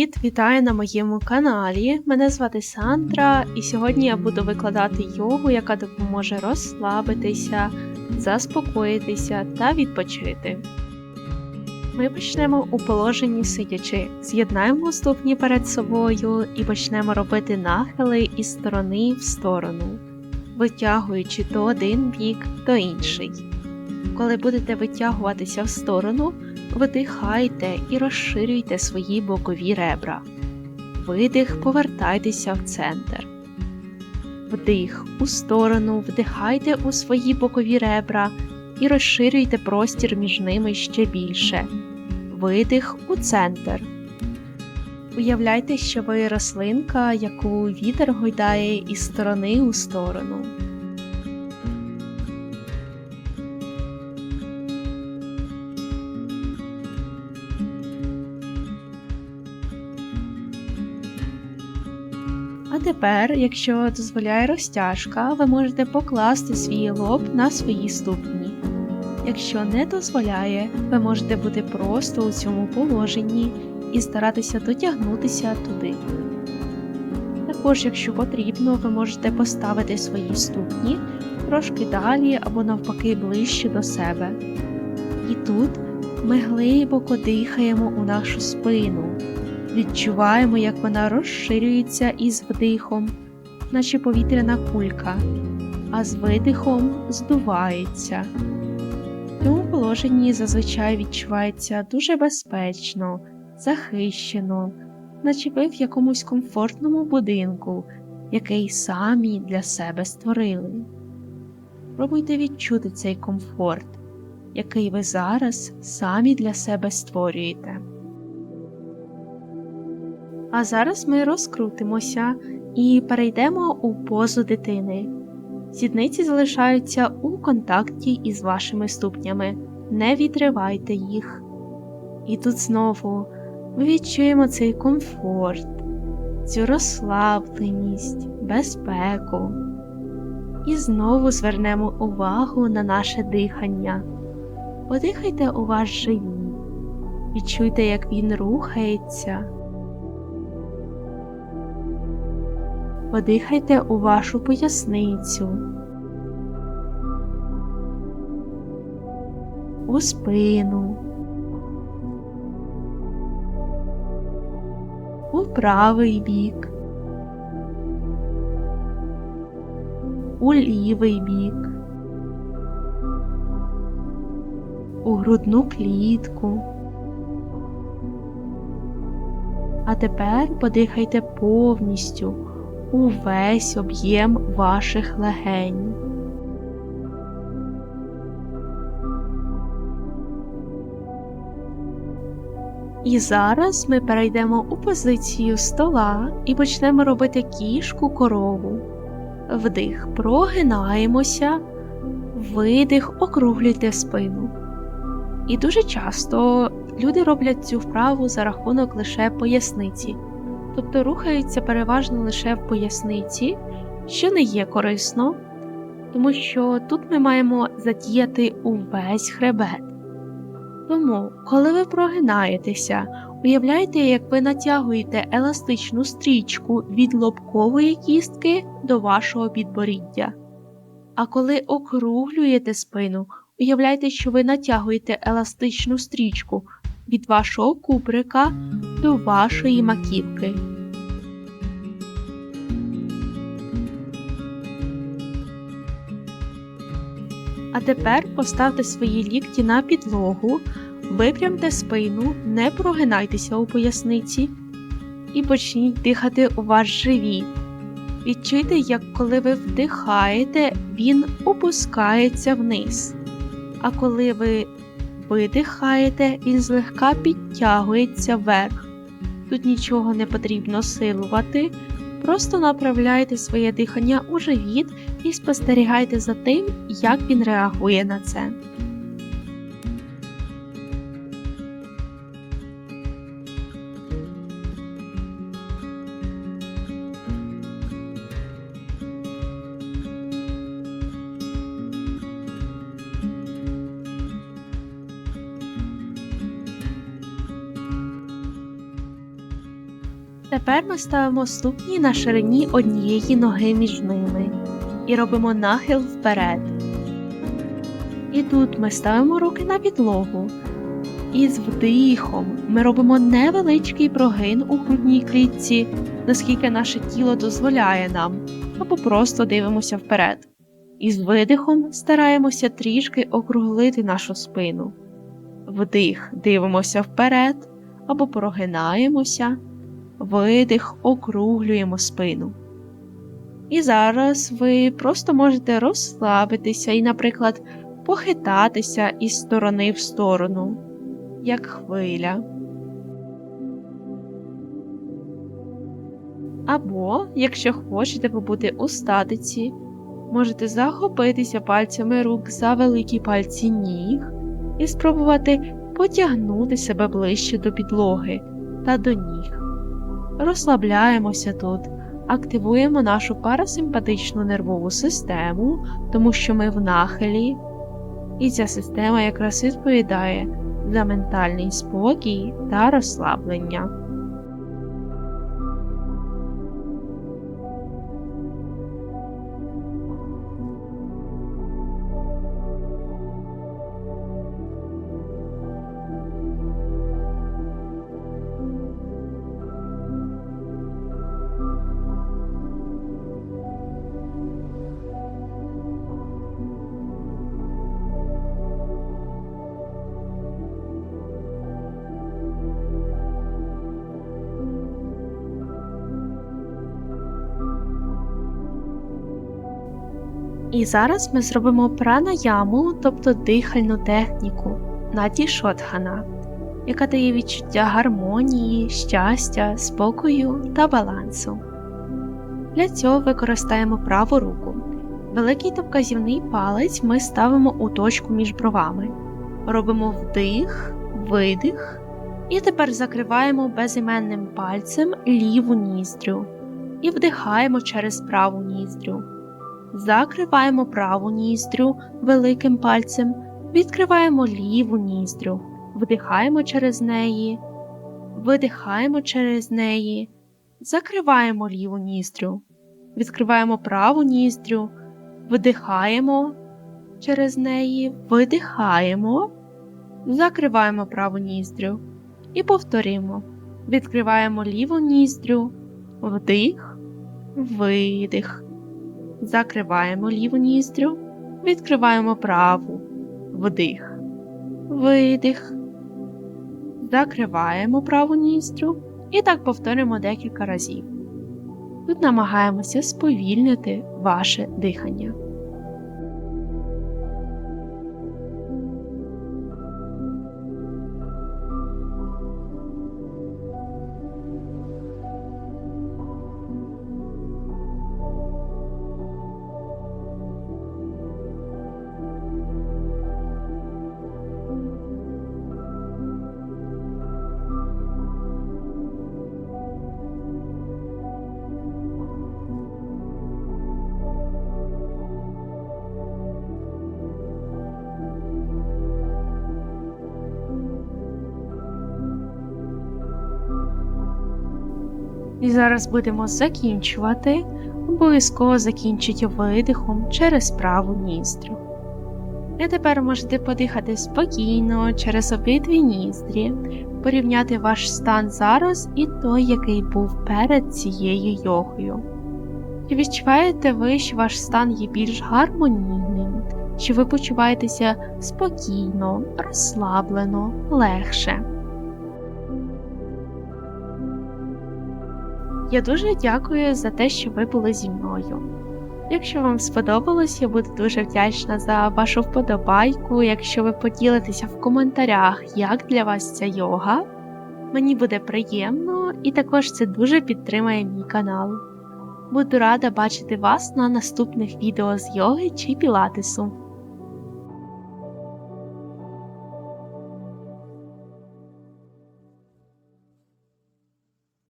Привіт! Вітаю на моєму каналі. Мене звати Сандра, і сьогодні я буду викладати йогу, яка допоможе розслабитися, заспокоїтися та відпочити. Ми почнемо у положенні сидячи, з'єднаємо ступні перед собою і почнемо робити нахили із сторони в сторону, витягуючи то один бік, то інший. Коли будете витягуватися в сторону, видихайте і розширюйте свої бокові ребра. Видих, повертайтеся в центр. Вдих у сторону, вдихайте у свої бокові ребра і розширюйте простір між ними ще більше. Видих у центр. Уявляйте, що ви рослинка, яку вітер гойдає із сторони у сторону. А тепер, якщо дозволяє розтяжка, ви можете покласти свій лоб на свої ступні. Якщо не дозволяє, ви можете бути просто у цьому положенні і старатися дотягнутися туди. Також, якщо потрібно, ви можете поставити свої ступні трошки далі або навпаки ближче до себе. І тут ми глибоко дихаємо у нашу спину. Відчуваємо, як вона розширюється із вдихом, наче повітряна кулька, а з видихом здувається. В цьому положенні зазвичай відчувається дуже безпечно, захищено, наче ви в якомусь комфортному будинку, який самі для себе створили. Пробуйте відчути цей комфорт, який ви зараз самі для себе створюєте. А зараз ми розкрутимося і перейдемо у позу дитини. Сідниці залишаються у контакті із вашими ступнями, не відривайте їх. І тут знову ми відчуємо цей комфорт, цю розслабленість, безпеку. І знову звернемо увагу на наше дихання. Подихайте у ваш живіт, відчуйте, як він рухається. Подихайте у вашу поясницю, у спину, у правий бік, у лівий бік, у грудну клітку. А тепер подихайте повністю увесь об'єм ваших легень. І зараз ми перейдемо у позицію стола і почнемо робити кішку корову. Вдих, прогинаємося, видих, округлюйте спину. І дуже часто люди роблять цю вправу за рахунок лише поясниці тобто рухаються переважно лише в поясниці, що не є корисно, тому що тут ми маємо задіяти увесь хребет. Тому, коли ви прогинаєтеся, уявляйте, як ви натягуєте еластичну стрічку від лобкової кістки до вашого підборіддя. А коли округлюєте спину, уявляйте, що ви натягуєте еластичну стрічку від вашого куприка до вашої маківки. А тепер поставте свої лікті на підлогу, випрямте спину, не прогинайтеся у поясниці і почніть дихати у ваш живіт. Відчуйте, як коли ви вдихаєте, він опускається вниз. А коли ви видихаєте, він злегка підтягується вверх. Тут нічого не потрібно силувати, просто направляйте своє дихання у живіт і спостерігайте за тим, як він реагує на це. Тепер ми ставимо ступні на ширині однієї ноги між ними і робимо нахил вперед. І тут ми ставимо руки на підлогу. І з вдихом ми робимо невеличкий прогин у грудній клітці, наскільки наше тіло дозволяє нам, або просто дивимося вперед. І з видихом стараємося трішки округлити нашу спину. Вдих, дивимося вперед або прогинаємося, видих, округлюємо спину. І зараз ви просто можете розслабитися і, наприклад, похитатися із сторони в сторону, як хвиля. Або, якщо хочете побути у статиці, можете захопитися пальцями рук за великі пальці ніг і спробувати потягнути себе ближче до підлоги та до ніг. Розслабляємося тут, активуємо нашу парасимпатичну нервову систему, тому що ми в нахилі, і ця система якраз відповідає за ментальний спокій та розслаблення. І зараз ми зробимо пранаяму, тобто дихальну техніку наті шотхана, яка дає відчуття гармонії, щастя, спокою та балансу. Для цього використаємо праву руку. Великий та вказівний палець ми ставимо у точку між бровами. Робимо вдих, видих, і тепер закриваємо безіменним пальцем ліву ніздрю і вдихаємо через праву ніздрю. Закриваємо праву ніздрю великим пальцем, відкриваємо ліву ніздрю, вдихаємо через неї, видихаємо через неї, закриваємо ліву ніздрю, відкриваємо праву ніздрю, вдихаємо через неї, видихаємо, закриваємо праву ніздрю і повторимо. Відкриваємо ліву ніздрю, вдих, видих. Закриваємо ліву ніздрю, відкриваємо праву, вдих, видих, закриваємо праву ніздрю і так повторюємо декілька разів. Тут намагаємося сповільнити ваше дихання. І зараз будемо закінчувати. Обов'язково закінчіть видихом через праву ніздрю. І тепер можете подихати спокійно через обидві ніздрі, порівняти ваш стан зараз і той, який був перед цією йогою. Чи відчуваєте ви, що ваш стан є більш гармонійним, що ви почуваєтеся спокійно, розслаблено, легше? Я дуже дякую за те, що ви були зі мною. Якщо вам сподобалось, я буду дуже вдячна за вашу вподобайку, якщо ви поділитеся в коментарях, як для вас ця йога. Мені буде приємно і також це дуже підтримає мій канал. Буду рада бачити вас на наступних відео з йоги чи пілатесу.